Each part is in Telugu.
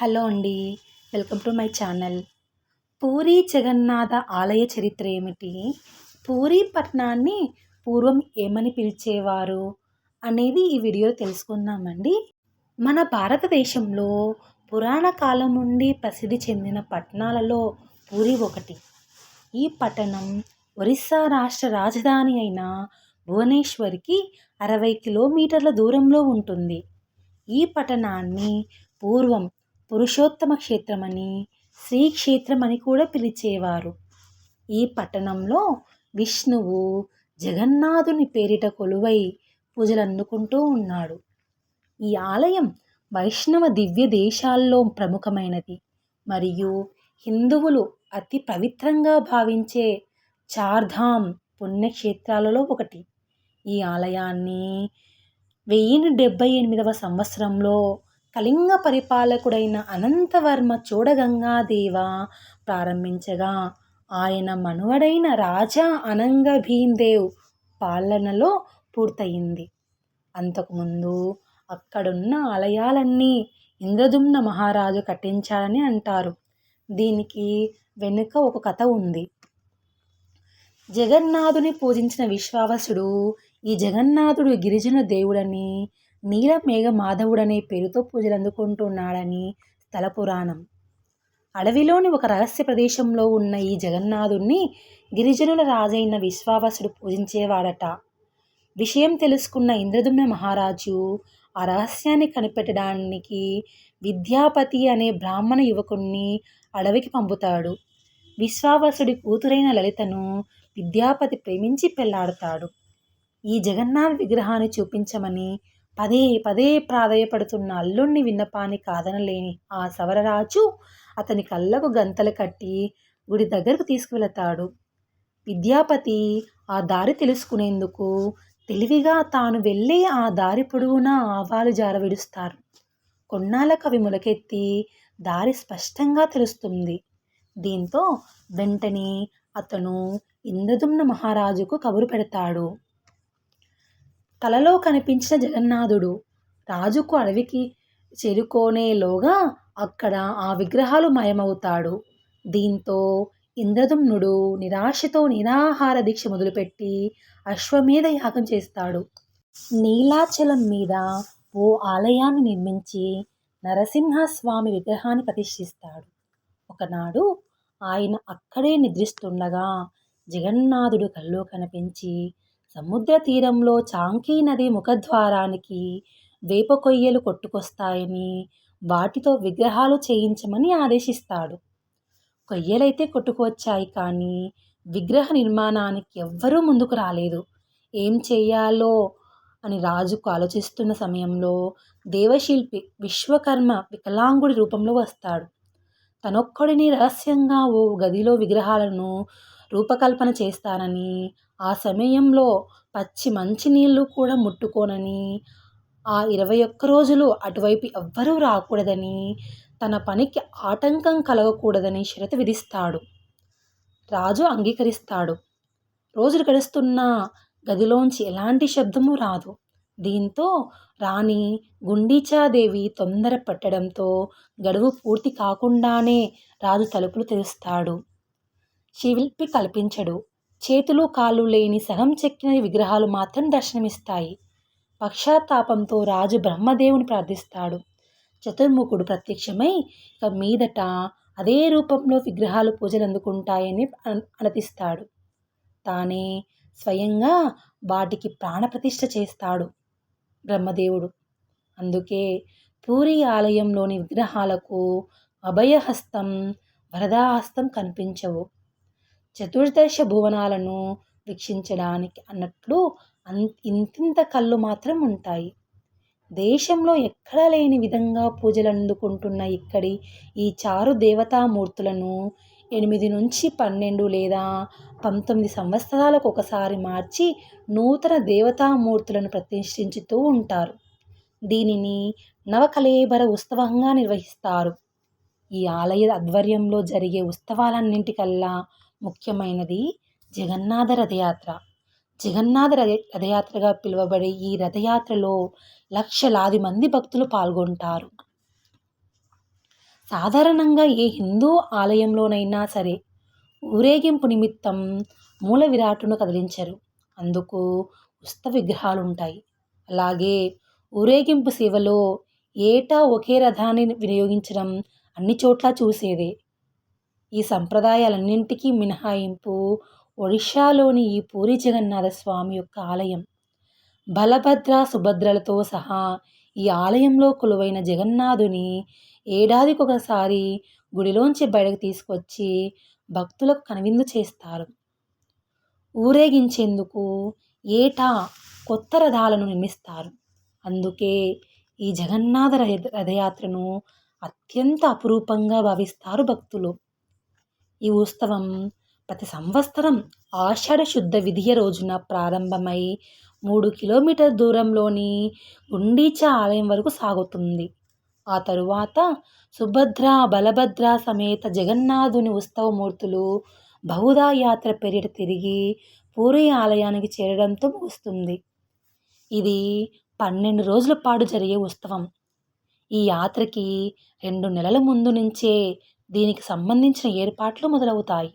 హలో అండి. Welcome to my channel. Puri Jagannatha ఆలయ చరిత్ర ఏమిటి? పూరి పట్టణాన్ని పూర్వం ఏమని పిలిచేవారు అనేది ఈ వీడియో తెలుసుకుందామండి. మన భారతదేశంలో పురాణ కాలం నుండి ప్రసిద్ధి చెందిన పట్టణాలలో పూరి ఒకటి. ఈ పట్టణం ఒరిస్సా రాష్ట్ర రాజధాని అయిన భువనేశ్వర్కి అరవై కిలోమీటర్ల దూరంలో ఉంటుంది. ఈ పట్టణాన్ని పూర్వం పురుషోత్తమ క్షేత్రమని శ్రీక్షేత్రం అని కూడా పిలిచేవారు. ఈ పట్టణంలో విష్ణువు జగన్నాథుని పేరిట కొలువై పూజలు అందుకుంటూ ఉన్నాడు. ఈ ఆలయం వైష్ణవ దివ్య దేశాల్లో ప్రముఖమైనది. మరియు హిందువులు అతి పవిత్రంగా భావించే చార్ధామ్ పుణ్యక్షేత్రాలలో ఒకటి. ఈ ఆలయాన్ని వెయ్యి డెబ్బై ఎనిమిదవ సంవత్సరంలో కళింగ పరిపాలకుడైన అనంతవర్మ చూడగంగాదేవ ప్రారంభించగా ఆయన మనువడైన రాజా అనంగ భీమ్దేవ్ పాలనలో పూర్తయింది. అంతకుముందు అక్కడున్న ఆలయాలన్నీ ఇంద్రదుమ్న మహారాజు కట్టించాలని అంటారు. దీనికి వెనుక ఒక కథ ఉంది. జగన్నాథుని పూజించిన విశ్వావసుడు ఈ జగన్నాథుడు గిరిజన దేవుడని నీలమేఘ మాధవుడనే పేరుతో పూజలు అందుకుంటున్నాడని స్థల పురాణం. అడవిలోని ఒక రహస్య ప్రదేశంలో ఉన్న ఈ జగన్నాథుణ్ణి గిరిజనుల రాజైన విశ్వావసుడు పూజించేవాడట. విషయం తెలుసుకున్న ఇంద్రదుమ్న మహారాజు ఆ రహస్యాన్ని కనిపెట్టడానికి విద్యాపతి అనే బ్రాహ్మణ యువకుణ్ణి అడవికి పంపుతాడు. విశ్వావసుడి కూతురైన లలితను విద్యాపతి ప్రేమించి పెళ్ళాడతాడు. ఈ జగన్నాథ్ విగ్రహాన్ని చూపించమని పదే పదే ప్రాధేయపడుతున్న అల్లుణ్ణి విన్నపాన్ని కాదనలేని ఆ సవరరాజు అతని కళ్ళకు గంతలు కట్టి గుడి దగ్గరకు తీసుకువెళతాడు. విద్యాపతి ఆ దారి తెలుసుకునేందుకు తెలివిగా తాను వెళ్ళే ఆ దారి పొడవునా ఆవాలు జారవిడుస్తారు. కొన్నాళ్ళ కవి ములకెత్తి దారి స్పష్టంగా తెలుస్తుంది. దీంతో వెంటనే అతను ఇంద్రదుమ్న మహారాజుకు కబురు పెడతాడు. కలలో కనిపించిన జగన్నాథుడు రాజుకు అడవికి చేరుకోనేలోగా అక్కడ ఆ విగ్రహాలు మయమవుతాడు. దీంతో ఇంద్రదుమ్నుడు నిరాశతో నిరాహార దీక్ష మొదలుపెట్టి అశ్వమేధ యాగం చేస్తాడు. నీలాచలం మీద ఓ ఆలయాన్ని నిర్మించి నరసింహస్వామి విగ్రహాన్ని ప్రతిష్ఠిస్తాడు. ఒకనాడు ఆయన అక్కడే నిద్రిస్తుండగా జగన్నాథుడు కల్లో కనిపించి సముద్ర తీరంలో చాంకీ నది ముఖద్వారానికి వేప కొయ్యలు కొట్టుకొస్తాయని వాటితో విగ్రహాలు చేయించమని ఆదేశిస్తాడు. కొయ్యలైతే కొట్టుకువచ్చాయి కానీ విగ్రహ నిర్మాణానికి ఎవ్వరూ ముందుకు రాలేదు. ఏం చేయాలో అని రాజుకు ఆలోచిస్తున్న సమయంలో దేవశిల్పి విశ్వకర్మ వికలాంగుడి రూపంలో వస్తాడు. తనొక్కడిని రహస్యంగా ఓ గదిలో విగ్రహాలను రూపకల్పన చేస్తానని ఆ సమయంలో పచ్చి మంచినీళ్ళు కూడా ముట్టుకోనని ఆ ఇరవై ఒక్క రోజులు అటువైపు ఎవ్వరూ రాకూడదని తన పనికి ఆటంకం కలగకూడదని షరతు విధిస్తాడు. రాజు అంగీకరిస్తాడు. రోజులు గడుస్తున్న గదిలోంచి ఎలాంటి శబ్దము రాదు. దీంతో రాణి గుండీచాదేవి తొందర పెట్టడంతో గడువు పూర్తి కాకుండానే రాజు తలుపులు తెరుస్తాడు. శిల్పి కల్పించడు. చేతులు కాళ్ళు లేని సగం చెక్కిన విగ్రహాలు మాత్రం దర్శనమిస్తాయి. పక్షాత్తాపంతో రాజు బ్రహ్మదేవుని ప్రార్థిస్తాడు. చతుర్ముఖుడు ప్రత్యక్షమై ఇక మీదట అదే రూపంలో విగ్రహాలు పూజలు అందుకుంటాయని అనతిస్తాడు తానే స్వయంగా వాటికి ప్రాణప్రతిష్ఠ చేస్తాడు బ్రహ్మదేవుడు. అందుకే పూరి ఆలయంలోని విగ్రహాలకు అభయహస్తం వరదాహస్తం కనిపించవు. చతుర్దశ భువనాలను వీక్షించడానికి అన్నట్లు అన్ ఇంతింత కళ్ళు మాత్రం ఉంటాయి. దేశంలో ఎక్కడా లేని విధంగా పూజలు అందుకుంటున్న ఇక్కడి ఈ చారు దేవతామూర్తులను ఎనిమిది నుంచి పన్నెండు లేదా పంతొమ్మిది సంవత్సరాలకు ఒకసారి మార్చి నూతన దేవతామూర్తులను ప్రతిష్ఠించుతూ ఉంటారు. దీనిని నవకలేబర ఉత్సవంగా నిర్వహిస్తారు. ఈ ఆలయ ఆధ్వర్యంలో జరిగే ఉత్సవాలన్నింటికల్లా ముఖ్యమైనది జగన్నాథ రథయాత్ర. జగన్నాథ రథ రథయాత్రగా పిలువబడే ఈ రథయాత్రలో లక్షలాది మంది భక్తులు పాల్గొంటారు. సాధారణంగా ఏ హిందూ ఆలయంలోనైనా సరే ఊరేగింపు నిమిత్తం మూల విరాటును కదిలించరు. అందుకు ఉస్త విగ్రహాలు ఉంటాయి అలాగే ఊరేగింపు సేవలో ఏటా ఒకే రథాన్ని వినియోగించడం అన్ని చోట్ల చూసేదే. ఈ సంప్రదాయాలన్నింటికీ మినహాయింపు ఒడిషాలోని ఈ పూరి జగన్నాథ స్వామి యొక్క ఆలయం. బలభద్ర సుభద్రలతో సహా ఈ ఆలయంలో కొలువైన జగన్నాథుని ఏడాదికొకసారి గుడిలోంచి బయటకు తీసుకొచ్చి భక్తులకు కనువిందు చేస్తారు. ఊరేగించేందుకు ఏటా కొత్త రథాలను నిర్మిస్తారు. అందుకే ఈ జగన్నాథ రథయాత్రను అత్యంత అపురూపంగా భావిస్తారు భక్తులు. ఈ ఉత్సవం ప్రతి సంవత్సరం ఆషాఢ శుద్ధ విధియ రోజున ప్రారంభమై మూడు కిలోమీటర్ దూరంలోని గుండీచ ఆలయం వరకు సాగుతుంది. ఆ తరువాత సుభద్ర బలభద్ర సమేత జగన్నాథుని ఉత్సవమూర్తులు బహుదా యాత్ర పేరిట తిరిగి పూరి ఆలయానికి చేరడంతో ముగుస్తుంది. ఇది పన్నెండు రోజుల పాటు జరిగే ఉత్సవం. ఈ యాత్రకి రెండు నెలల ముందు నుంచే దీనికి సంబంధించిన ఏర్పాట్లు మొదలవుతాయి.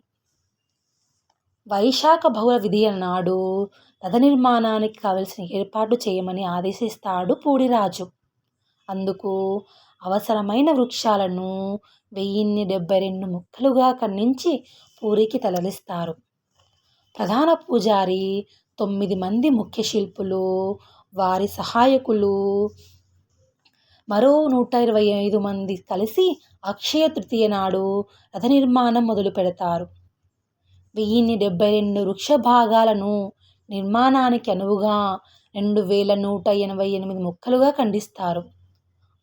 వైశాఖ బహుళ విధియ నాడు రథ నిర్మాణానికి కావలసిన ఏర్పాట్లు చేయమని ఆదేశిస్తాడు పూడిరాజు. అందుకు అవసరమైన వృక్షాలను వెయ్యిన్ని డెబ్బై రెండు ముక్కలుగా ఖండించి పూరికి తలలిస్తారు ప్రధాన పూజారి తొమ్మిది మంది ముఖ్య శిల్పులు వారి సహాయకులు మరో నూట ఇరవై ఐదు మంది కలిసి అక్షయ తృతీయ నాడు రథ నిర్మాణం మొదలు పెడతారు. వెయ్యిన్ని డెబ్బై రెండు వృక్ష భాగాలను నిర్మాణానికి అనువుగా రెండు వేల నూట ఎనభై ఎనిమిది మొక్కలుగా ఖండిస్తారు.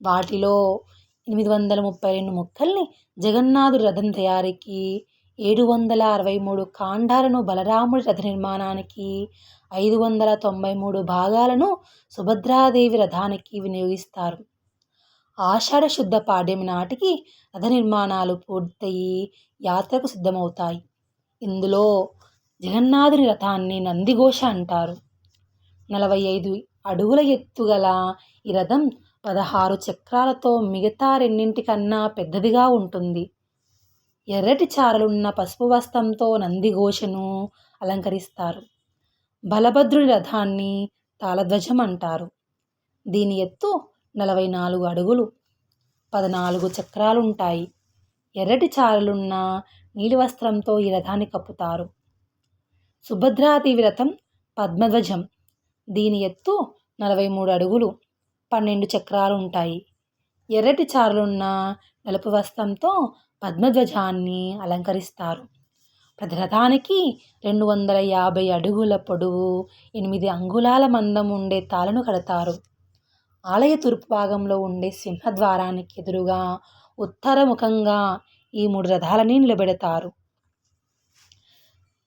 వాటిలో ఎనిమిది వందల ముప్పై రెండు మొక్కల్ని జగన్నాథుడి రథం తయారీకి ఏడు వందల అరవై మూడు కాండాలను బలరాముడి రథ నిర్మాణానికి ఐదు వందల తొంభై మూడు భాగాలను సుభద్రాదేవి రథానికి వినియోగిస్తారు. ఆషాఢ శుద్ధ పాడ్యమి నాటికి రథ నిర్మాణాలు పూర్తయి యాత్రకు సిద్ధమవుతాయి. ఇందులో జగన్నాథుని రథాన్ని నందిఘోష అంటారు. నలభై ఐదు అడుగుల ఎత్తుగల ఈ రథం పదహారు చక్రాలతో మిగతా రెండింటికన్నా పెద్దదిగా ఉంటుంది. ఎర్రటి చారలున్న పసుపు వస్త్రంతో నందిఘోషను అలంకరిస్తారు. బలభద్రుడి రథాన్ని తాళధ్వజం అంటారు. దీని ఎత్తు నలభై నాలుగు అడుగులు పద్నాలుగు చక్రాలుంటాయి. ఎర్రటి చారలున్న నీలివస్త్రంతో ఈ రథాన్ని కప్పుతారు. సుభద్రాదేవి రథం పద్మధ్వజం. దీని ఎత్తు నలభై మూడు అడుగులు పన్నెండు చక్రాలు ఉంటాయి ఎర్రటి చారులున్న నలుపు వస్త్రంతో పద్మధ్వజాన్ని అలంకరిస్తారు. ప్రతి రథానికి రెండు వందల యాభై అడుగుల పొడవు ఎనిమిది అంగుళాల మందం ఉండే తాళను కడతారు. ఆలయ తూర్పు భాగంలో ఉండే సింహద్వారానికి ఎదురుగా ఉత్తరముఖంగా ఈ మూడు రథాలని నిలబెడతారు.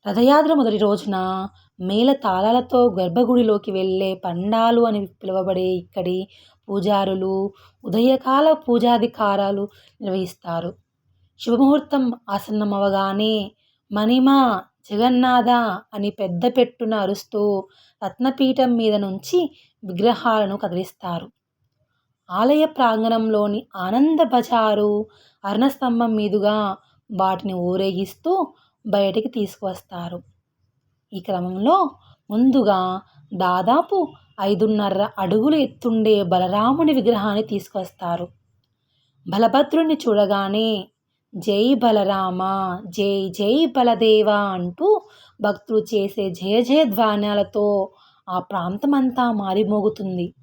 రథయాత్ర మొదటి రోజున మేళ తాళాలతో గర్భగుడిలోకి వెళ్ళే పండాలు అని పిలువబడే ఇక్కడి పూజారులు ఉదయకాల పూజాధికారాలు నిర్వహిస్తారు. శుభముహూర్తం ఆసన్నమవగానే మణిమా జగన్నాథ అని పెద్ద పెట్టున అరుస్తూ రత్నపీఠం మీద నుంచి విగ్రహాలను కదిలిస్తారు. ఆలయ ప్రాంగణంలోని ఆనంద బజారు అర్ణస్తంభం మీదుగా వాటిని ఊరేగిస్తూ బయటికి తీసుకువస్తారు. ఈ క్రమంలో ముందుగా దాదాపు ఐదున్నర అడుగులు ఎత్తుండే బలరాముని విగ్రహాన్ని తీసుకొస్తారు బలభద్రుని చూడగానే జై బలరామ జై జై బలదేవ అంటూ భక్తులు చేసే జయ జయ ధ్వానాలతో ఆ ప్రాంతమంతా మారిమోగుతుంది.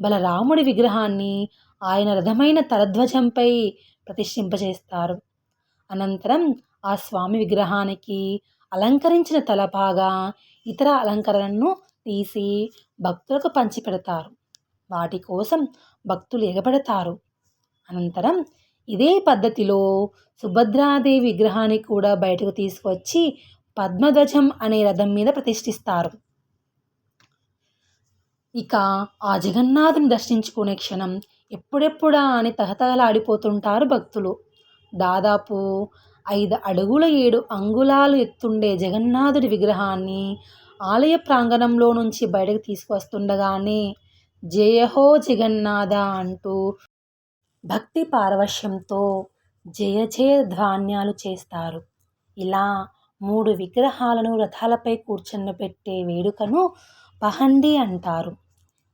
బలరాముడి విగ్రహాన్ని ఆయన రథమైన తలధ్వజంపై ప్రతిష్ఠింపజేస్తారు అనంతరం ఆ స్వామి విగ్రహానికి అలంకరించిన తలపాగా ఇతర అలంకరణను తీసి భక్తులకు పంచిపెడతారు. వాటి కోసం భక్తులు ఎగబడతారు. అనంతరం ఇదే పద్ధతిలో సుభద్రాదేవి విగ్రహాన్ని కూడా బయటకు తీసుకొచ్చి పద్మధ్వజం అనే రథం మీద ప్రతిష్ఠిస్తారు. ఇక ఆ జగన్నాథుని దర్శించుకునే క్షణం ఎప్పుడెప్పుడా అని తహతహలాడిపోతుంటారు భక్తులు. దాదాపు ఐదు అడుగుల ఏడు అంగుళాలు ఎత్తుండే జగన్నాథుడి విగ్రహాన్ని ఆలయ ప్రాంగణంలో నుంచి బయటకు తీసుకొస్తుండగానే జయహో జగన్నాథ అంటూ భక్తి పారవశ్యంతో జయ జయ ధ్వాన్యాలు చేస్తారు. ఇలా మూడు విగ్రహాలను రథాలపై కూర్చున్నపెట్టే వేడుకను పహండి అంటారు.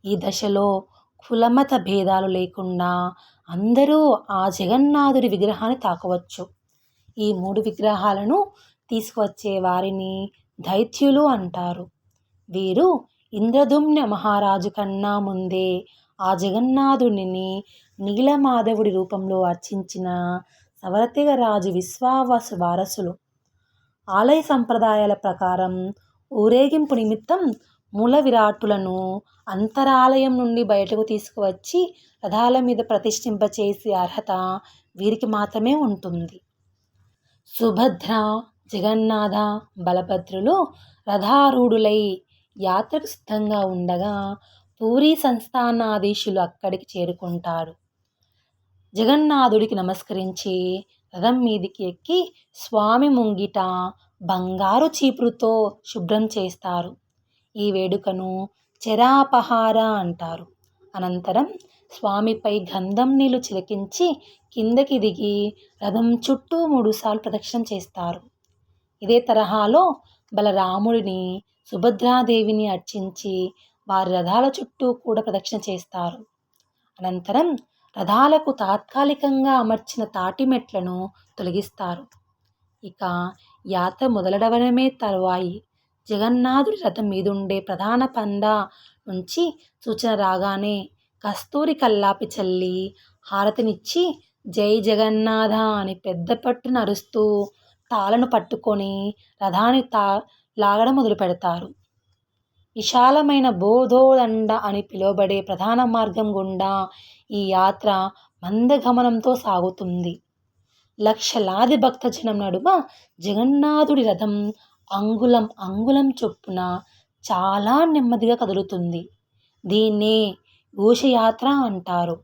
ఈ దశలో కులమత భేదాలు లేకుండా అందరూ ఆ జగన్నాథుడి విగ్రహాన్ని తాకవచ్చు. ఈ మూడు విగ్రహాలను తీసుకువచ్చే వారిని దైత్యులు అంటారు. వీరు ఇంద్రదుమ్న మహారాజు కన్నా ముందే ఆ జగన్నాథుడిని నీలమాధవుడి రూపంలో అర్చించిన సవరతిగ రాజు విశ్వావాసు వారసులు. ఆలయ సంప్రదాయాల ప్రకారం ఊరేగింపు నిమిత్తం మూల విరాట్టులను అంతరాలయం నుండి బయటకు తీసుకువచ్చి రథాల మీద ప్రతిష్ఠింపచేసే అర్హత వీరికి మాత్రమే ఉంటుంది. సుభద్ర జగన్నాథ బలభద్రులు రథారూఢులై యాత్రకు సిద్ధంగా ఉండగా పూరి సంస్థానాధీశులు అక్కడికి చేరుకుంటారు. జగన్నాథుడికి నమస్కరించి రథం మీదికి ఎక్కి స్వామి ముంగిట బంగారు చీపురుతో శుభ్రం చేస్తారు. ఈ వేడుకను చెరాపహార అంటారు. అనంతరం స్వామిపై గంధం నీళ్ళు చిలకించి కిందకి దిగి రథం చుట్టూ మూడుసార్లు ప్రదక్షిణం చేస్తారు. ఇదే తరహాలో బలరాముడిని సుభద్రాదేవిని అర్చించి వారి రథాల చుట్టూ కూడా ప్రదక్షిణ చేస్తారు. అనంతరం రథాలకు తాత్కాలికంగా అమర్చిన తాటి మెట్లను తొలగిస్తారు. ఇక యాత్ర మొదలడవడమే తరువాయి. జగన్నాథుడి రథం మీదుండే ప్రధాన పంద నుంచి సూచన రాగానే కస్తూరి కల్లాపి చల్లి హారతినిచ్చి జై జగన్నాథ అని పెద్ద పట్టున అరుస్తూ తాళను పట్టుకొని రథాన్ని తా లాగడం మొదలు పెడతారు. విశాలమైన బోధోదండ అని పిలువబడే ప్రధాన మార్గం గుండా ఈ యాత్ర మందగమనంతో సాగుతుంది. లక్షలాది భక్తజనం నడుమ జగన్నాథుడి రథం అంగుళం అంగుళం చొప్పున చాలా నెమ్మదిగా కదులుతుంది. దీన్నే ఘోషయాత్ర అంటారు.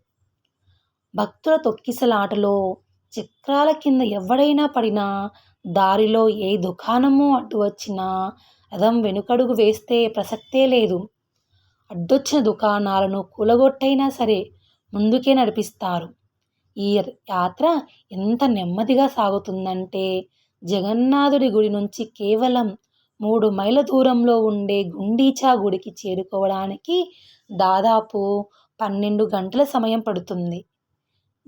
భక్తుల తొక్కిసలాటలో చక్రాల కింద ఎవడైనా పడినా దారిలో ఏ దుకాణము అడ్డు వచ్చినా రథం వెనుకడుగు వేస్తే ప్రసక్తే లేదు. అడ్డొచ్చిన దుకాణాలను కూలగొట్టైనా సరే ముందుకే నడిపిస్తారు. ఈ యాత్ర ఎంత నెమ్మదిగా సాగుతుందంటే జగన్నాథుడి గుడి నుంచి కేవలం మూడు మైళ్ళ దూరంలో ఉండే గుండీచా గుడికి చేరుకోవడానికి దాదాపు పన్నెండు గంటల సమయం పడుతుంది.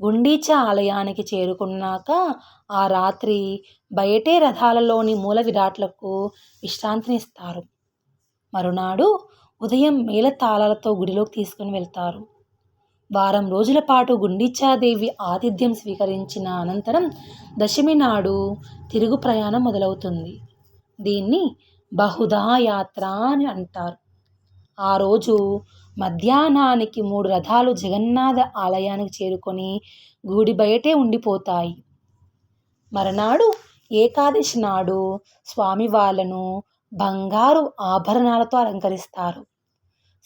గుండీచా ఆలయానికి చేరుకున్నాక ఆ రాత్రి బయటే రథాలలోని మూల విరాట్లకు విశ్రాంతినిస్తారు. మరునాడు ఉదయం మేళతాళాలతో గుడిలోకి తీసుకుని వెళ్తారు. వారం రోజుల పాటు గుండిచాదేవి ఆతిథ్యం స్వీకరించిన అనంతరం దశమి నాడు తిరుగు ప్రయాణం మొదలవుతుంది. దీన్ని బహుదా యాత్ర అని అంటారు. ఆ రోజు మధ్యాహ్నానికి మూడు రథాలు జగన్నాథ ఆలయానికి చేరుకొని గుడి బయటే ఉండిపోతాయి. మరునాడు ఏకాదశి నాడు స్వామి వాళ్ళను బంగారు ఆభరణాలతో అలంకరిస్తారు.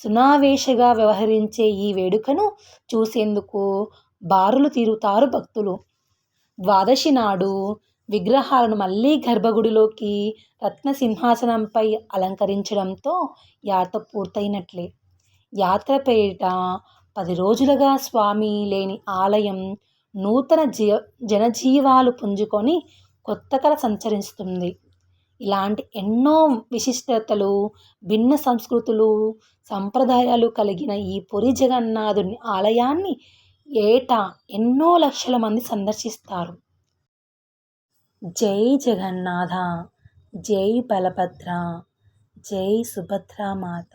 సునావేశగా వ్యవహరించే ఈ వేడుకను చూసేందుకు బారులు తీరుతారు భక్తులు. ద్వాదశి నాడు విగ్రహాలను మళ్ళీ గర్భగుడిలోకి రత్న సింహాసనంపై అలంకరించడంతో యాత్ర పూర్తయినట్లే. యాత్ర పేరిట పది రోజులుగా స్వామి లేని ఆలయం నూతన జీ జనజీవాలు పుంజుకొని కొత్త కళ సంచరిస్తుంది. ఇలాంటి ఎన్నో విశిష్టతలు భిన్న సంస్కృతులు సంప్రదాయాలు కలిగిన ఈ పురి జగన్నాథుని ఆలయాన్ని ఏటా ఎన్నో లక్షల మంది సందర్శిస్తారు. జై జగన్నాథ జై బలభద్ర జై సుభద్రామాత.